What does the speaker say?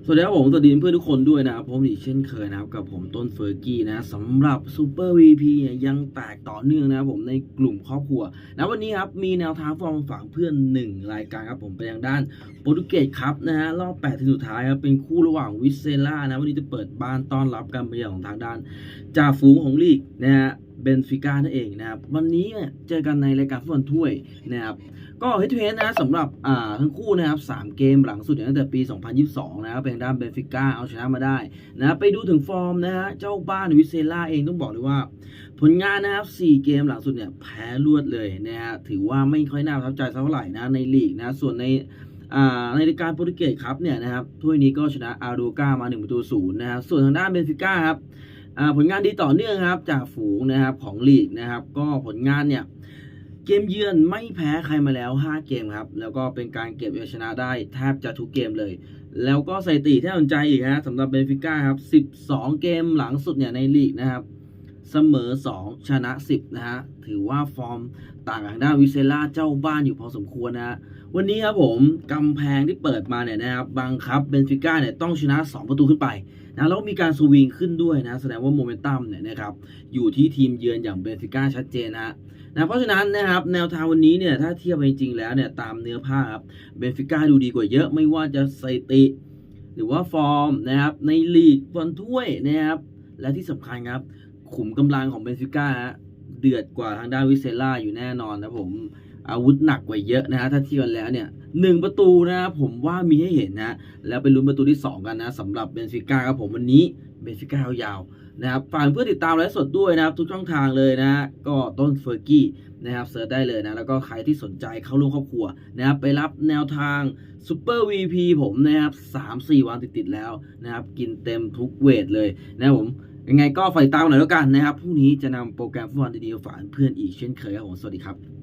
สวัสดีครับผมสวัสดีเพื่อนทุกคนด้วยนะครับผมอีกเช่นเคยนะครับกับผมต้นเฟอร์กี้นะสำหรับซูเปอร์วีพีเนี่ยยังแตกต่อเนื่องนะครับผมในกลุ่มครอบครัวนะวันนี้ครับมีแนวทางฟอร์มฝากเพื่อน 1 รายการครับผมไปยังด้านโปรตุเกสครับนะฮะรอบ8ทีมสุดท้ายครับเป็นคู่ระหว่างวิเซล่านะวันนี้จะเปิดบ้านต้อนรับการไปเยือนของทางด้านจ่าฝูงของลีกนะฮะ เบนฟิก้านั่นเองนะครับ วันนี้เจอกันในรายการฟุตบอลถ้วยนะครับ ก็เฮดทูเฮดนะสำหรับทั้งคู่นะครับสามเกมหลังสุดตั้งแต่ปี 2022 นะครับเป็นด้านเบนฟิก้าเอาชนะมาได้นะไปดูถึงฟอร์มนะฮะเจ้าบ้านวิเซล่าเองต้องบอกเลยว่า ผลงานนะครับ4เกมหลังสุดเนี่ยแพ้รวดเลยนะฮะถือว่าไม่ค่อยน่าประทับใจเท่าไหร่นะในลีกนะส่วนในในรายการโปรตุเกสครับเนี่ยนะครับถ้วยนี้ก็ชนะอารูกามา1ประตูศูนย์นะครับส่วนทางด้านเบนฟิก้าครับ ผลงานดีต่อเนื่องครับจากฝูงนะครับของลีกนะครับ ก็ผลงานเนี่ยเกมเยือนไม่แพ้ใครมาแล้ว 5 เกมครับ แล้วก็เป็นการเก็บเอาชนะได้แทบจะทุกเกมเลย แล้วก็สถิติที่น่าสนใจอีกฮะสำหรับเบนฟิก้าครับ 12 เกมหลังสุดเนี่ยในลีกนะครับ เสมอ 2 ชนะ 10 นะฮะ ถือว่าฟอร์มต่างกับทางด้าวิเซล่าเจ้าบ้านอยู่พอสมควรนะฮะ วันนี้ครับผมกำแพงที่เปิดมาเนี่ยนะครับบังคับเบนฟิก้าเนี่ยต้องชนะ 2 ประตูขึ้นไป นะแล้วมีการสวิงขึ้นด้วยนะแสดงว่าโมเมนตัมเนี่ยนะครับอยู่ที่ทีมเยือนอย่างเบนฟิก้าชัดเจนนะฮะนะเพราะฉะนั้นนะครับแนวทางวันนี้เนี่ยถ้าเทียบไปจริงๆแล้วเนี่ยตามเนื้อผ้าครับเบนฟิก้าดูดีกว่าเยอะไม่ว่าจะสถิติ หรือว่าฟอร์มนะครับในลีกบอลถ้วยนะครับและที่สำคัญครับขุมกำลังของเบนฟิก้าฮะเดือดกว่าทางด้านวิเซล่าอยู่แน่นอนนะผม อาวุธหนักกว่าเยอะนะฮะถ้าเทียบกันแล้วเนี่ยหนึ่งประตูนะครับผมว่ามีให้เห็นนะแล้วไปลุ้นประตูที่สองกันนะสำหรับเบนฟิก้าครับผมวันนี้เบนฟิก้ายาวนะครับฝากเพื่อติดตามไลฟ์สดด้วยนะครับ ทุกช่องทางเลยนะ ก็ต้นเฟอร์กี้นะครับเซิร์ชได้เลยนะ แล้วก็ใครที่สนใจเข้าร่วมครอบครัวนะครับไปรับแนวทางซูเปอร์วีพีผมนะครับสามสี่วันติดๆแล้วนะครับ กินเต็มทุกเวทเลยนะครับผมยังไงก็ฝากติดตามหน่อยแล้วกันนะครับพรุ่งนี้จะนำโปรแกรมฟุตบอลดีๆมาฝากเพื่อนอีกเช่นเคยครับผมสวัสดีครับ